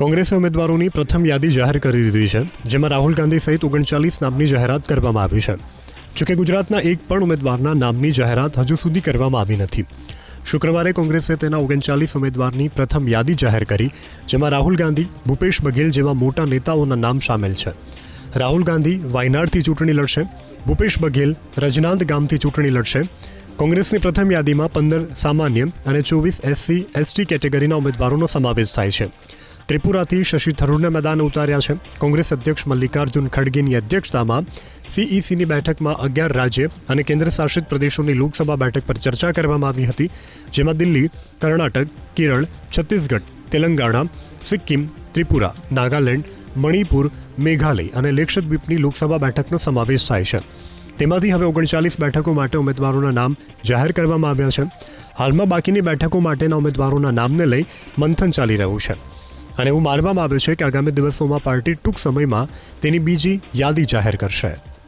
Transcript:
કોંગ્રેસે ઉમેદવારોની પ્રથમ યાદી જાહેર કરી દીધી છે, જેમાં રાહુલ ગાંધી સહિત ઓગણચાલીસ નામની જાહેરાત કરવામાં આવી છે. જોકે ગુજરાતના એક પણ ઉમેદવારના નામની જાહેરાત હજુ સુધી કરવામાં આવી નથી. શુક્રવારે કોંગ્રેસે તેના ઓગણચાલીસ ઉમેદવારની પ્રથમ યાદી જાહેર કરી, જેમાં રાહુલ ગાંધી, ભૂપેશ બઘેલ જેવા મોટા નેતાઓના નામ સામેલ છે. રાહુલ ગાંધી વાયનાડથી ચૂંટણી લડશે, ભૂપેશ બઘેલ રજનાંદ ગામથી ચૂંટણી લડશે. કોંગ્રેસની પ્રથમ યાદીમાં પંદર સામાન્ય અને ચોવીસ એસસી, એસટી કેટેગરીના ઉમેદવારોનો સમાવેશ થાય છે. ત્રિપુરાથી શશી થરૂરને મેદાન ઉતાર્યા છે. કોંગ્રેસ અધ્યક્ષ મલ્લિકાર્જુન ખડગેની અધ્યક્ષતામાં સીઈસીની બેઠકમાં અગિયાર રાજ્ય અને કેન્દ્ર શાસિત પ્રદેશોની લોકસભા બેઠક પર ચર્ચા કરવામાં આવી હતી. જેમાં દિલ્હી, કર્ણાટક, કેરળ, છત્તીસગઢ, તેલંગાણા, સિક્કિમ, ત્રિપુરા, નાગાલેન્ડ, મણિપુર, મેઘાલય અને લેક્ષદ્વીપની લોકસભા બેઠકનો સમાવેશ થાય છે. તેમાંથી હવે ઓગણચાલીસ બેઠકો માટે ઉમેદવારોના નામ જાહેર કરવામાં આવ્યા છે. હાલમાં બાકીની બેઠકો માટેના ઉમેદવારોના નામને લઈ મંથન ચાલી રહ્યું છે. અને એવું માનવામાં આવે છે કે આગામી દિવસોમાં પાર્ટી ટૂંક સમયમાં તેની બીજી યાદી જાહેર કરશે.